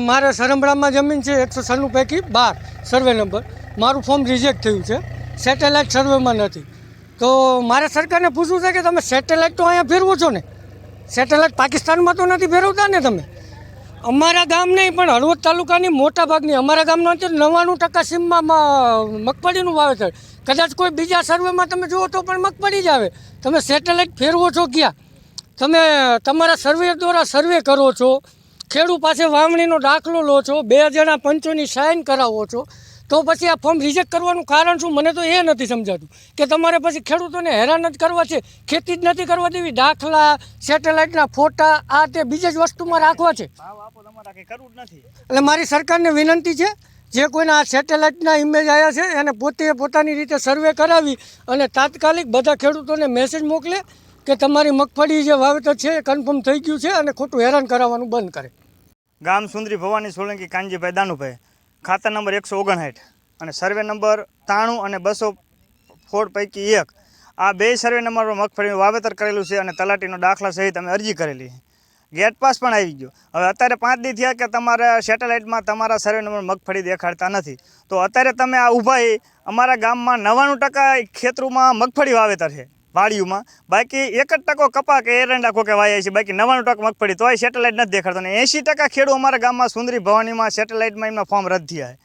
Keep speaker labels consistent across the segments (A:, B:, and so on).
A: મારે સરંભળામાં જમીન છે, એકસો છન્નું પૈકી બાર સર્વે નંબર મારું ફોર્મ રિજેક્ટ થયું છે. સેટેલાઇટ સર્વેમાં નથી. તો મારે સરકારને પૂછવું છે કે તમે સેટેલાઇટ તો અહીંયા ફેરવો છો ને? સેટેલાઇટ પાકિસ્તાનમાં તો નથી ફેરવતા ને તમે? અમારા ગામ નહીં, પણ હળવદ તાલુકાની મોટા ભાગની, અમારા ગામનો અત્યારે નવ્વાણું ટકા સીમમાં મગફળીનું વાવેતર. કદાચ કોઈ બીજા સર્વેમાં તમે જુઓ તો પણ મગફળી જ આવે. તમે સેટેલાઇટ ફેરવો છો ક્યાં? તમે તમારા સર્વે દ્વારા સર્વે કરો છો. ખેડૂત પાસે વાવણીનો દાખલો લો છો બે જણા પંચોની સાઇન કરાવો છો તો પછી આ ફોર્મ રિજેક્ટ કરવાનું કારણ શું? મને તો એ નથી સમજાતું કે તમારે પછી ખેડૂતોને હેરાન જ કરવા છે ખેતી જ નથી કરવા દેવી. દાખલા સેટેલાઇટના ફોટા આ તે બીજી જ વસ્તુમાં રાખવા છે. એટલે મારી સરકારને વિનંતી છે જે કોઈના આ સેટેલાઇટના ઇમેજ આવ્યા છે એને પોતે પોતાની રીતે સર્વે કરાવી અને તાત્કાલિક બધા ખેડૂતોને મેસેજ મોકલે કે તમારી મગફળી જે વાવેતર છે એ કન્ફર્મ થઈ ગયું છે અને ખોટું હેરાન કરાવવાનું બંધ કરે.
B: ગામ સુંદરી ભવાની સોલંકી કાનજીભાઈ દાનુભાઈ. ખાતા નંબર એકસો ઓગણસાઠ અને સર્વે નંબર ત્રાણું અને બસો ફોર પૈકી એક. આ બે સર્વે નંબર મગફળીનું વાવેતર કરેલું છે અને તલાટીનો દાખલા સહિત અમે અરજી કરેલી. ગેટ પાસ પણ આવી ગયો. હવે અત્યારે પાંચ દી થયા કે તમારા સેટેલાઇટમાં તમારા સર્વે નંબર મગફળી દેખાડતા નથી. તો અત્યારે તમે આ ઊભા અમારા ગામમાં નવ્વાણું ટકા ખેતરોમાં મગફળી વાવેતર છે. વાડીઓમાં બાકી એક જ ટકો કપા કે એરંડા કોકે વાયા છે. બાકી નવ્વાણું ટકા મગફળી તોય સેટેલાઇટ નથી દેખાડતો. અને એંશી ટકા ખેડૂત અમારા ગામમાં સુંદરી ભવાનીમાં સેટેલાઇટમાં એમના ફોર્મ રદ થયા છે.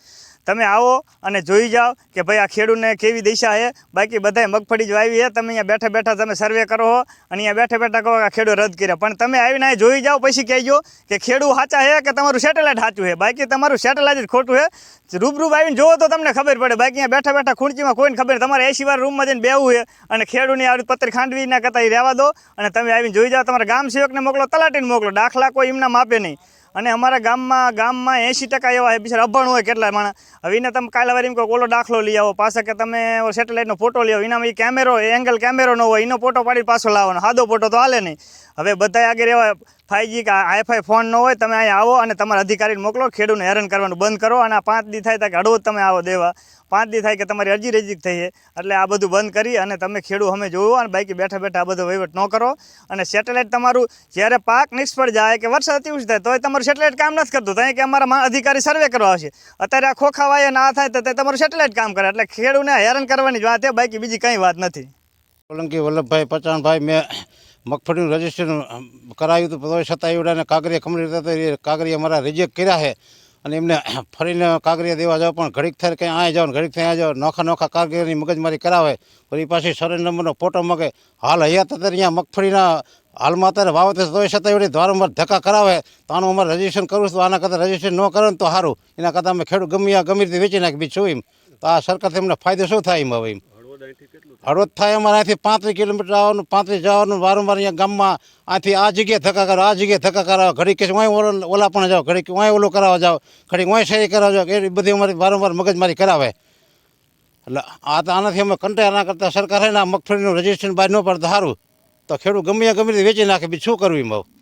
B: તમે આવો અને જોઈ જાઓ કે ભાઈ આ ખેડૂતને કેવી દિશા છે. બાકી બધાય મગફળી જ વાવી છે. તમે અહીંયા બેઠા બેઠા તમે સર્વે કરો અને અહીંયા બેઠા બેઠા કહો આ ખેડૂત રદ કર્યા. પણ તમે આવીને જોઈ જાઓ, પછી કહેજો કે ખેડૂત સાચા છે કે તમારું સેટેલાઇટ સાચું છે. બાકી તમારું સેટેલાઇટ જ ખોટું છે. રૂબરૂ આવીને જોવો તો તમને ખબર પડે. બાકી અહીંયા બેઠા બેઠા ખૂંચીમાં કોઈને ખબર? તમારે એસી વાર રૂમમાં જઈને બેવું છે અને ખેડૂતની આવી પત્ર ખાંડવી ના કરતા એ રહેવા દો અને તમે આવીને જોઈ જાઓ. તમારા ગામ સેવકને મોકલો, તલાટીને મોકલો. દાખલા કોઈ એમના માપે નહીં. અને અમારા ગામમાં ગામમાં એંશી ટકા એવા એ બિચારા અભણ હોય કેટલા માણસ. હવે એને તમે કાલે વારી એમ કહો કે ઓલો દાખલો લઈ આવો. પાછા કે તમે સેટેલાઇટનો ફોટો લઈ આવો. એનામાં એ કેમેરો એંગલ કેમેરો ન હોય, એનો ફોટો પાડી પાછો લાવવાનો. સાદો ફોટો તો હાલે નહીં. હવે બધા આગળ એવા ફાઈવજી કે આઈફાઈ ફોન ન હોય, તમે અહીંયા આવો અને તમારા અધિકારીને મોકલો, ખેડૂતને હેરાન કરવાનું બંધ કરો અને આ પાંચ દી થાય ત્યાં હળવદ તમે આવો દેવા. પાંચ દી થાય કે તમારી અરજી રજીક થઈ એટલે આ બધું બંધ કરી અને તમે ખેડૂત અમે જોવો અને બાકી બેઠા બેઠા આ બધો વહીવટ ન કરો. અને સેટેલાઇટ તમારું જ્યારે પાક નિષ્ફળ જાય કે વરસાદ અતિવૃષ્ટિ થાય, તોય તમારું સેટેલાઇટ કામ નથી કરતું. ત્યાં કે અમારા અધિકારી સર્વે કરવા આવશે. અત્યારે આ ખોખા વાય ના થાય તે તમારું સેટેલાઇટ કામ કરે. એટલે ખેડૂતને હેરાન કરવાની જ વાત છે, બાકી બીજી કંઈ વાત નથી.
C: સોલંકી વલ્લભભાઈ પચાણભાઈ, મેં મગફળીનું રજીસ્ટ્રેશન કરાવ્યું હતું તોય છતાં એવડાને કાગરિયા કમ્પ્લીટ હતા, એ કાગરિયા મારા રિજેક્ટ કર્યા છે. અને એમને ફરીને કાગરિયા દેવા જાવ, પણ ઘડીક થાય કંઈ આ જાઓ ઘડીક થાય આ જાઓ નોખા નોખા કાગરિયાની મગજમારી કરાવે. પછી પાછી સર્વે નંબરનો ફોટો મગે. હાલ હૈયા અત્યારે અહીંયા મગફળીના હાલમાં અત્યારે વાવેતર છે તોય છતાં એવડી વારંવાર ધક્કા કરાવે. તો આનું અમારે રજીસ્ટ્રેશન કરવું તો આના કરતાં રજીસ્ટ્રેશન ન કરે ને તો સારું. એના કરતાં અમે ખેડૂત ગમે ગમે રીતે વેચી નાખી, બીજું એમ? તો આ સરકારથી અમને ફાયદો શું થાય એમ હવે એમ? હળવદ થાય અમારે અહીંથી પાંત્રીસ કિલોમીટર આવવાનું, પાંત્રીસ જવાનું, વારંવાર અહીંયા ગામમાં આથી આ જગ્યાએ ધક્કા કરો, આ જગ્યાએ ધક્કા કરાવો ઘડી કે વાંય ઓલા પણ જાઓ ઘડી વાંય ઓલું કરાવવા જાઓ ઘડી વાંય સહી કરાવવા જાઓ. એ બધી અમારી વારંવાર મગજમારી કરાવે. એટલે આ તો આનાથી અમે કંટાળા કરતા, સરકાર છે ને મગફળીનું રજીસ્ટ્રેશન બહાર ન પડતા, સારું. તો ખેડૂત ગમે ગમે વેચી નાખે બી શું કરવું એમ